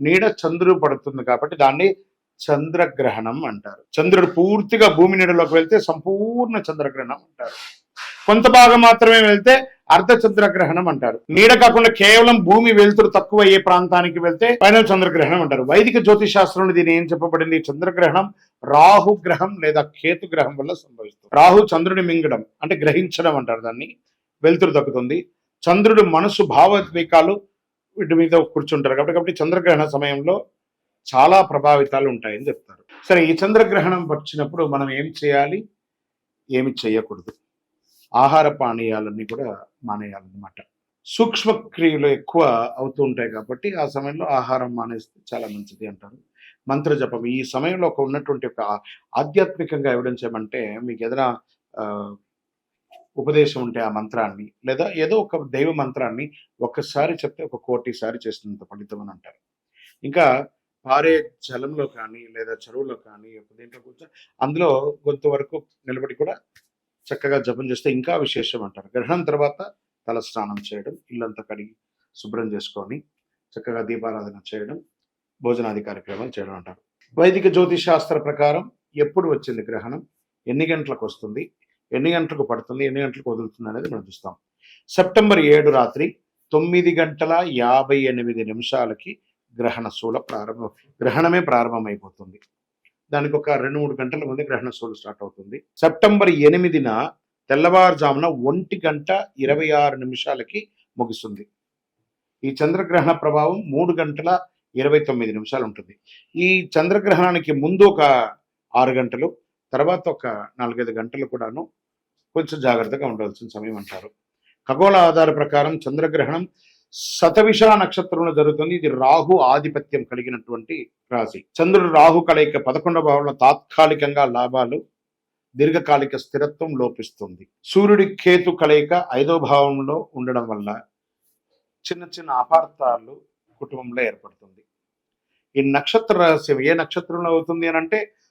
నీడ చంద్రుడు పడుతుంది కాబట్టి దాన్ని చంద్రగ్రహణం అంటారు. చంద్రుడు పూర్తిగా భూమి నీడలోకి వెళ్తే సంపూర్ణ చంద్రగ్రహణం అంటారు. కొంత భాగం మాత్రమే వెళ్తే అర్ధ చంద్రగ్రహణం అంటారు. నీడ కాకుండా కేవలం భూమి వెలుతురు తక్కువ అయ్యే ప్రాంతానికి వెళ్తే ఫైనల్ చంద్రగ్రహణం అంటారు. వైదిక జ్యోతిష్ శాస్త్రంలో దీని ఏం చెప్పబడింది? చంద్రగ్రహణం రాహు గ్రహం లేదా కేతు గ్రహం వల్ల సంభవిస్తుంది. రాహు చంద్రుని మింగడం అంటే గ్రహించడం అంటారు దాన్ని. వెలుతురు దక్కుతుంది చంద్రుడు మనసు భావోద్వేకాలు వీటి మీద కూర్చుంటారు. కాబట్టి కాబట్టి చంద్రగ్రహణ సమయంలో చాలా ప్రభావితాలు ఉంటాయని చెప్తారు. సరే ఈ చంద్రగ్రహణం వచ్చినప్పుడు మనం ఏం చేయాలి? ఏమి చేయకూడదు. ఆహార పానీయాలన్నీ కూడా మానేయాలన్నమాట. సూక్ష్మ క్రియలు ఎక్కువ అవుతూ ఉంటాయి కాబట్టి ఆ సమయంలో ఆహారం మానేస్తే చాలా మంచిది అంటారు. మంత్ర జపం ఈ సమయంలో ఒక ఉన్నటువంటి ఒక ఆధ్యాత్మికంగా ఎవిడెన్స్ ఏమంటే మీకు ఏదైనా ఉపదేశం ఉంటే ఆ మంత్రాన్ని లేదా ఏదో ఒక దైవ మంత్రాన్ని ఒక్కసారి చెప్తే ఒక కోటిసారి చేసినంత చేస్తున్నంత ఫలితం అని అంటారు. ఇంకా పారే జలంలో కానీ లేదా చెరువులో కానీ ఒక దీంట్లో కూర్చొని అందులో కొంత వరకు నిలబడి కూడా చక్కగా జపం చేస్తే ఇంకా విశేషం అంటారు. గ్రహణం తర్వాత తల స్నానం చేయడం ఇల్లంతా కడిగి శుభ్రం చేసుకొని చక్కగా దీపారాధన చేయడం భోజనాది కార్యక్రమాలు చేయడం అంటారు. వైదిక జ్యోతిష్ శాస్త్ర ప్రకారం ఎప్పుడు వచ్చింది గ్రహణం? ఎన్ని గంటలకు వస్తుంది? ఎన్ని గంటలకు పడుతుంది ఎన్ని గంటలకు వదులుతుంది అనేది మనం చూస్తాం. సెప్టెంబర్ ఏడు రాత్రి తొమ్మిది గంటల యాభై ఎనిమిది నిమిషాలకి గ్రహణ శూల ప్రారంభం గ్రహణమే ప్రారంభమైపోతుంది. దానికి ఒక రెండు మూడు గంటల ముందే గ్రహణ శూలు స్టార్ట్ అవుతుంది. సెప్టెంబర్ ఎనిమిదిన తెల్లవారుజామున ఒంటి గంట ఇరవై ఆరు నిమిషాలకి ముగుస్తుంది. ఈ చంద్రగ్రహణ ప్రభావం మూడు గంటల ఇరవై తొమ్మిది నిమిషాలు ఉంటుంది. ఈ చంద్రగ్రహణానికి ముందు ఒక ఆరు గంటలు తర్వాత ఒక నాలుగైదు గంటలు కూడాను కొంచెం జాగ్రత్తగా ఉండవలసిన సమయం అంటారు. ఖగోళ ఆధార ప్రకారం చంద్రగ్రహణం శతవిష నక్షత్రంలో జరుగుతుంది. ఇది రాహు ఆధిపత్యం కలిగినటువంటి రాశి. చంద్రుడు రాహు కలయిక పదకొండవ భావంలో తాత్కాలికంగా లాభాలు దీర్ఘకాలిక స్థిరత్వం లోపిస్తుంది. సూర్యుడి కేతు కలయిక ఐదో భావంలో ఉండడం వల్ల చిన్న చిన్న అపార్థాలు కుటుంబంలో ఏర్పడుతుంది. ఈ నక్షత్ర రహస్యం ఏ నక్షత్రంలో అవుతుంది అని అంటే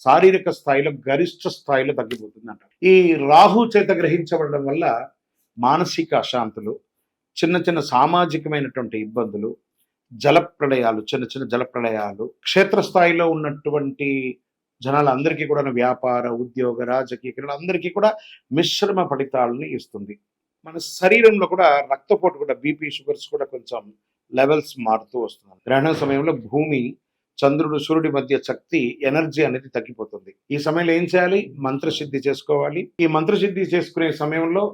శారీరక స్థాయిలో గరిష్ట స్థాయిలో తగ్గిపోతుంది అంటారు ఈ రాహు చేత గ్రహించబడడం వల్ల మానసిక అశాంతులు చిన్న చిన్న సామాజికమైనటువంటి ఇబ్బందులు జలప్రళయాలు చిన్న చిన్న జలప్రళయాలు క్షేత్రస్థాయిలో ఉన్నటువంటి జనాలందరికీ కూడా వ్యాపార ఉద్యోగ రాజకీయ క్రీడలందరికీ కూడా మిశ్రమ ఫలితాలని ఇస్తుంది. మన శరీరంలో కూడా రక్తపోటు కూడా బీపీ షుగర్స్ కూడా కొంచెం లెవెల్స్ మారుతూ వస్తుంది గ్రహణ సమయంలో భూమి చంద్రుడు సూర్యుడి మధ్య శక్తి ఎనర్జీ అనేది తగ్గిపోతుంది. ఈ సమయంలో ఏం చేయాలి? మంత్రసిద్ధి చేసుకోవాలి. ఈ మంత్రసిద్ధి చేసుకునే సమయంలో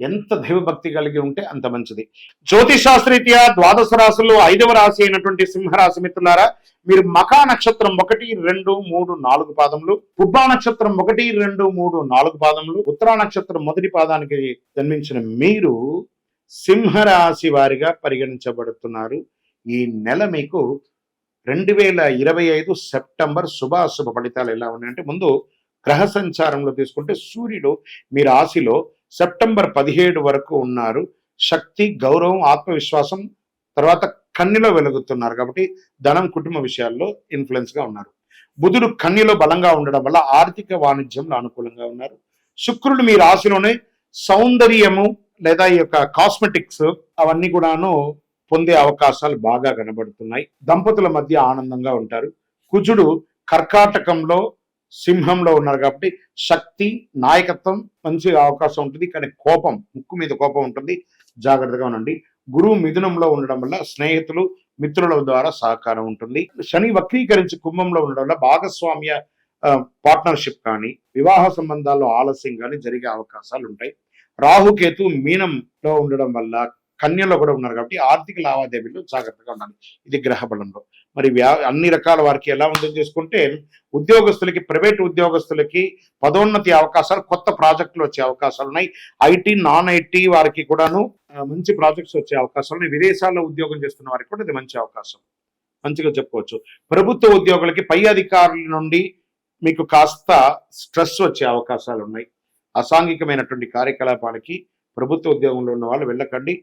ఎంత దైవభక్తి కలిగి ఉంటే అంత మంచిది. జ్యోతిషాస్త్రీత్యా ద్వాదశ రాశుల్లో ఐదవ రాశి అయినటువంటి సింహరాశి మిత్రులారా మీరు మకా నక్షత్రం ఒకటి రెండు మూడు నాలుగు పాదములు పుబ్బా నక్షత్రం ఒకటి రెండు మూడు నాలుగు పాదములు ఉత్తరా నక్షత్రం మొదటి పాదానికి జన్మించిన మీరు సింహరాశి వారిగా పరిగణించబడుతున్నారు. ఈ నెల మీకు రెండు వేల ఇరవై ఐదు సెప్టెంబర్ శుభాశుభ ఫలితాలు ఎలా ఉన్నాయంటే ముందు గ్రహ సంచారంలో తీసుకుంటే సూర్యుడు మీ రాశిలో సెప్టెంబర్ పదిహేడు వరకు ఉన్నారు. శక్తి గౌరవం ఆత్మవిశ్వాసం తర్వాత కన్నిలో వెలుగుతున్నారు కాబట్టి ధనం కుటుంబ విషయాల్లో ఇన్ఫ్లుయెన్స్గా ఉన్నారు. బుధుడు కన్నిలో బలంగా ఉండడం వల్ల ఆర్థిక వాణిజ్యంలో అనుకూలంగా ఉన్నారు. శుక్రుడు మీ రాశిలోనే సౌందర్యము లేదా ఈ యొక్క కాస్మెటిక్స్ అవన్నీ కూడాను పొందే అవకాశాలు బాగా కనబడుతున్నాయి. దంపతుల మధ్య ఆనందంగా ఉంటారు. కుజుడు కర్కాటకంలో సింహంలో ఉన్నారు కాబట్టి శక్తి నాయకత్వం మంచి అవకాశం ఉంటుంది. కానీ కోపం ముక్కు మీద కోపం ఉంటుంది. జాగ్రత్తగా ఉండండి. గురువు మిథునంలో ఉండడం వల్ల స్నేహితులు మిత్రుల ద్వారా సహకారం ఉంటుంది. శని వక్రీకరించి కుంభంలో ఉండడం వల్ల భాగస్వామ్య పార్ట్నర్షిప్ కానీ వివాహ సంబంధాల్లో ఆలస్యం కానీ జరిగే అవకాశాలు ఉంటాయి. రాహుకేతు మీనంలో ఉండడం వల్ల కన్యలో కూడా ఉన్నారు కాబట్టి ఆర్థిక లావాదేవీలు జాగ్రత్తగా ఉండాలి. ఇది గ్రహ బలంలో. మరి వ్యా అన్ని రకాల వారికి ఎలా ఉందని చేసుకుంటే ఉద్యోగస్తులకి ప్రైవేట్ ఉద్యోగస్తులకి పదోన్నతి అవకాశాలు కొత్త ప్రాజెక్టులు వచ్చే అవకాశాలు ఉన్నాయి. ఐటీ నాన్ ఐటీ వారికి కూడాను మంచి ప్రాజెక్ట్స్ వచ్చే అవకాశాలు ఉన్నాయి. విదేశాల్లో ఉద్యోగం చేస్తున్న వారికి కూడా ఇది మంచి అవకాశం. మంచిగా చెప్పుకోవచ్చు. ప్రభుత్వ ఉద్యోగులకి పై అధికారుల నుండి మీకు కాస్త స్ట్రెస్ వచ్చే అవకాశాలు ఉన్నాయి. అసాంఘికమైనటువంటి కార్యకలాపాలకి ప్రభుత్వ ఉద్యోగంలో ఉన్న వాళ్ళు వెళ్ళకండి.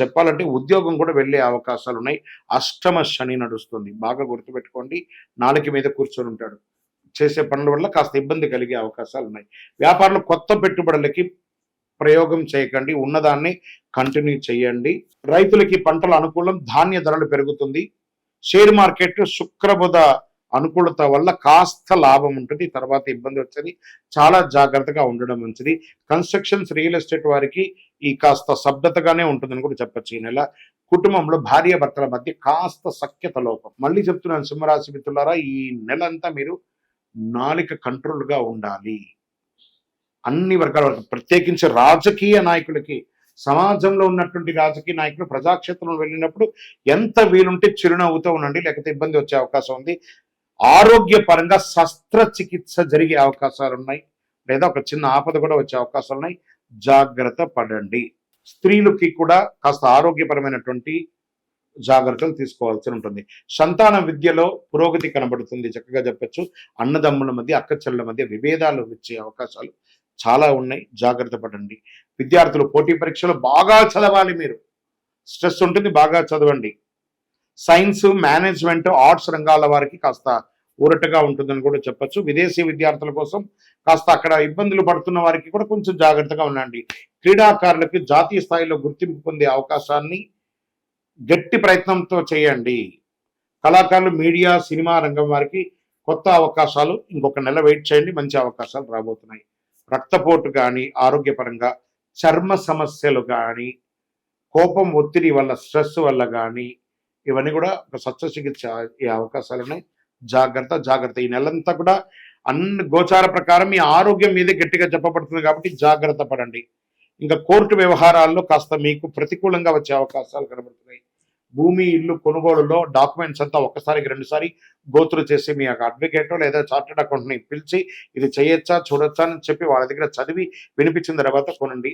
చెప్పాలంటే ఉద్యోగం కూడా వెళ్ళే అవకాశాలు ఉన్నాయి అష్టమ శని నడుస్తుంది. బాగా గుర్తుపెట్టుకోండి. నాలుక మీద కూర్చొని ఉంటాడు. చేసే పనుల వల్ల కాస్త ఇబ్బంది కలిగే అవకాశాలు ఉన్నాయి వ్యాపారంలో కొత్త పెట్టుబడులకి ప్రయోగం చేయకండి. ఉన్నదాన్ని కంటిన్యూ చేయండి. రైతులకి పంటల అనుకూలం ధాన్య ధరలు పెరుగుతుంది. షేర్ మార్కెట్ శుక్రబుధ అనుకూలత వల్ల కాస్త లాభం ఉంటుంది. తర్వాత ఇబ్బంది వచ్చేది. చాలా జాగ్రత్తగా ఉండడం మంచిది. కన్స్ట్రక్షన్స్ రియల్ ఎస్టేట్ వారికి ఈ కాస్త శబ్దతగానే ఉంటుందని కూడా చెప్పొచ్చు ఈ నెల. కుటుంబంలో భార్య భర్తల మధ్య కాస్త సఖ్యత లోపం. మళ్ళీ చెప్తున్నాను సింహరాశి మిత్రులారా ఈ నెల అంతా మీరు నాలిక కంట్రోల్గా ఉండాలి. అన్ని వర్గాల వరకు ప్రత్యేకించి రాజకీయ నాయకులకి సమాజంలో ఉన్నటువంటి రాజకీయ నాయకులు ప్రజాక్షేత్రంలో వెళ్ళినప్పుడు ఎంత వీలుంటే చిరునవ్వుతో ఉండండి. లేకపోతే ఇబ్బంది వచ్చే అవకాశం ఉంది. ఆరోగ్యపరంగా శస్త్రచికిత్స జరిగే అవకాశాలు ఉన్నాయి లేదా ఒక చిన్న ఆపద కూడా వచ్చే అవకాశాలు ఉన్నాయి జాగ్రత్త పడండి. స్త్రీలకి కూడా కాస్త ఆరోగ్యపరమైనటువంటి జాగ్రత్తలు తీసుకోవాల్సి ఉంటుంది. సంతాన విద్యలో పురోగతి కనబడుతుంది. చక్కగా చెప్పచ్చు. అన్నదమ్ముల మధ్య అక్కచెల్ల మధ్య విభేదాలు వచ్చే అవకాశాలు చాలా ఉన్నాయి. జాగ్రత్త పడండి. విద్యార్థులు పోటీ పరీక్షలు బాగా చదవాలి మీరు. స్ట్రెస్ ఉంటుంది బాగా చదవండి. సైన్స్ మేనేజ్మెంట్ ఆర్ట్స్ రంగాల వారికి కాస్త ఊరటగా ఉంటుందని కూడా చెప్పొచ్చు. విదేశీ విద్యార్థుల కోసం కాస్త అక్కడ ఇబ్బందులు పడుతున్న వారికి కూడా కొంచెం జాగ్రత్తగా ఉండండి. క్రీడాకారులకు జాతీయ స్థాయిలో గుర్తింపు పొందే అవకాశాన్ని గట్టి ప్రయత్నంతో చేయండి. కళాకారులు మీడియా సినిమా రంగం వారికి కొత్త అవకాశాలు ఇంకొక నెల వెయిట్ చేయండి. మంచి అవకాశాలు రాబోతున్నాయి. రక్తపోటు కానీ ఆరోగ్యపరంగా చర్మ సమస్యలు కానీ కోపం ఒత్తిడి వల్ల స్ట్రెస్ వల్ల కానీ ఇవన్నీ కూడా ఒక శస్త్రచికిత్స అవకాశాలు ఉన్నాయి జాగ్రత్త జాగ్రత్త. ఈ నెలంతా కూడా అన్ని గోచార ప్రకారం మీ ఆరోగ్యం మీదే గట్టిగా చెప్పబడుతుంది కాబట్టి జాగ్రత్త పడండి. ఇంకా కోర్టు వ్యవహారాల్లో కాస్త మీకు ప్రతికూలంగా వచ్చే అవకాశాలు కనబడుతున్నాయి. భూమి ఇల్లు కొనుగోలులో డాక్యుమెంట్స్ అంతా ఒక్కసారికి రెండుసారి గోత్రు చేసి మీ యొక్క అడ్వకేట్ లేదా చార్టెడ్ అకౌంట్ని పిలిచి ఇది చేయొచ్చా చూడొచ్చా అని చెప్పి వాళ్ళ దగ్గర చదివి వినిపించిన తర్వాత కొనండి.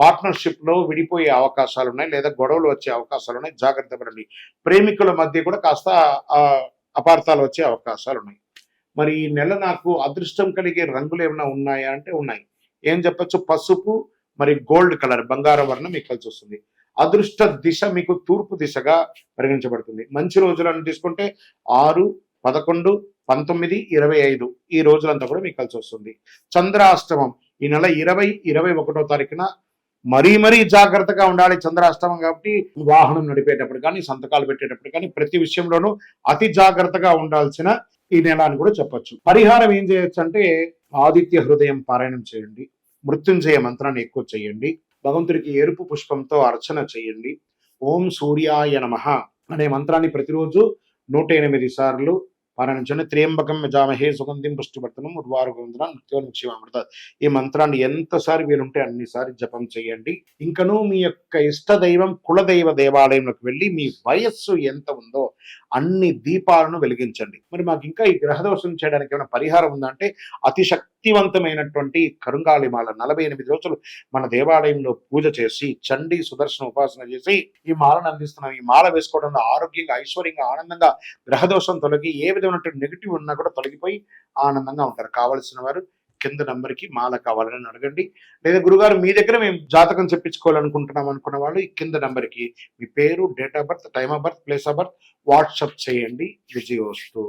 పార్ట్నర్షిప్లో విడిపోయే అవకాశాలు ఉన్నాయి లేదా గొడవలు వచ్చే అవకాశాలు ఉన్నాయి జాగ్రత్త పడండి. ప్రేమికుల మధ్య కూడా కాస్త అపార్థాలు వచ్చే అవకాశాలు ఉన్నాయి మరి ఈ నెల నాకు అదృష్టం కలిగే రంగులు ఏమైనా ఉన్నాయా అంటే ఉన్నాయి. ఏం చెప్పచ్చు? పసుపు మరి గోల్డ్ కలర్ బంగారు వర్ణం మీకు కలిసి వస్తుంది అదృష్ట దిశ మీకు తూర్పు దిశగా పరిగణించబడుతుంది. మంచి రోజులను తీసుకుంటే ఆరు పదకొండు పంతొమ్మిది ఇరవై ఐదు ఈ రోజులంతా కూడా మీకు కలిసి వస్తుంది. చంద్రాష్టమం ఈ నెల ఇరవై ఇరవై ఒకటో తారీఖున మరీ మరీ జాగ్రత్తగా ఉండాలి చంద్రాష్టమం కాబట్టి వాహనం నడిపేటప్పుడు కానీ సంతకాలు పెట్టేటప్పుడు కానీ ప్రతి విషయంలోనూ అతి జాగ్రత్తగా ఉండాల్సిన ఈ నెల అని కూడా చెప్పొచ్చు. పరిహారం ఏం చేయొచ్చు అంటే ఆదిత్య హృదయం పారాయణం చేయండి. మృత్యుంజయ మంత్రాన్ని ఎక్కువ చేయండి. భగవంతుడికి ఎరుపు పుష్పంతో అర్చన చేయండి. ఓం సూర్యాయ నమః అనే మంత్రాన్ని ప్రతిరోజు నూట ఎనిమిది సార్లు పారాయణించండి త్రియంబకం జామహే సుగంధిం పుష్టివర్తనం ఉర్వారు గోవిందనం నిత్యోని శివామృత ఈ మంత్రాన్ని ఎంతసారి వీలుంటే అన్నిసారి జపం చేయండి. ఇంకను మీ యొక్క ఇష్ట దైవం కులదైవ దేవాలయంలోకి వెళ్ళి మీ వయస్సు ఎంత ఉందో అన్ని దీపాలను వెలిగించండి. మరి మాకు ఇంకా ఈ గ్రహదోషం చేయడానికి ఏమైనా పరిహారం ఉందంటే అతి శక్తివంతమైనటువంటి కరుంగాళిమాల నలభై ఎనిమిది రోజులు మన దేవాలయంలో పూజ చేసి చండీ సుదర్శన ఉపాసన చేసి ఈ మాలను అందిస్తున్నాం. ఈ మాల వేసుకోవడంలో ఆరోగ్యంగా ఐశ్వర్యంగా ఆనందంగా గ్రహదోషం తొలగి ఏ విధమైనటువంటి నెగిటివ్ ఉన్నా కూడా తొలగిపోయి ఆనందంగా ఉంటారు. కావలసిన వారు కింద నంబర్కి మాల కావాలని అడగండి. లేదా గురుగారు మీ దగ్గర మేము జాతకం చెప్పించుకోవాలనుకుంటున్నాం అనుకున్న వాళ్ళు ఈ కింద నంబర్కి మీ పేరు date of birth time of birth place of birth WhatsApp చేయండి. విజయోస్తు.